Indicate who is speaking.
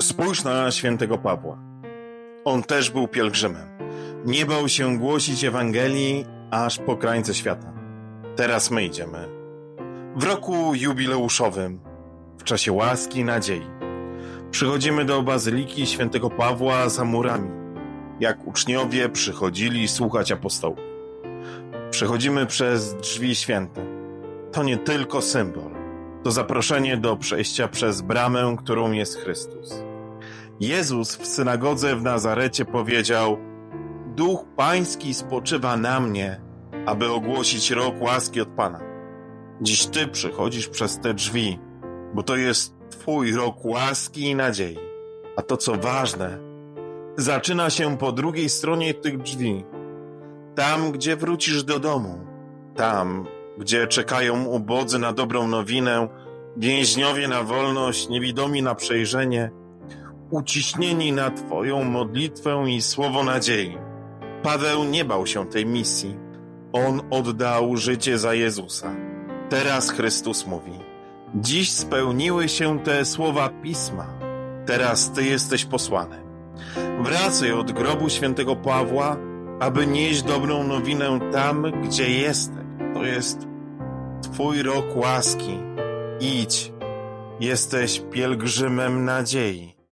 Speaker 1: Spójrz na świętego Pawła. On też był pielgrzymem. Nie bał się głosić Ewangelii aż po krańce świata. Teraz my idziemy. W roku jubileuszowym, w czasie łaski i nadziei, przychodzimy do Bazyliki świętego Pawła za murami, jak uczniowie przychodzili słuchać apostołów. Przechodzimy przez drzwi święte. To nie tylko symbol, to zaproszenie do przejścia przez bramę, którą jest Chrystus. Jezus w synagodze w Nazarecie powiedział: Duch Pański spoczywa na mnie, aby ogłosić rok łaski od Pana. Dziś Ty przychodzisz przez te drzwi, bo to jest Twój rok łaski i nadziei. A to co ważne, zaczyna się po drugiej stronie tych drzwi. Tam, gdzie wrócisz do domu. Tam, gdzie czekają ubodzy na dobrą nowinę, więźniowie na wolność, niewidomi na przejrzenie, uciśnieni na Twoją modlitwę i słowo nadziei. Paweł nie bał się tej misji. On oddał życie za Jezusa. Teraz Chrystus mówi: Dziś spełniły się te słowa pisma. Teraz Ty jesteś posłany. Wracaj od grobu świętego Pawła, aby nieść dobrą nowinę tam, gdzie jesteś. To jest Twój rok łaski. Idź. Jesteś pielgrzymem nadziei.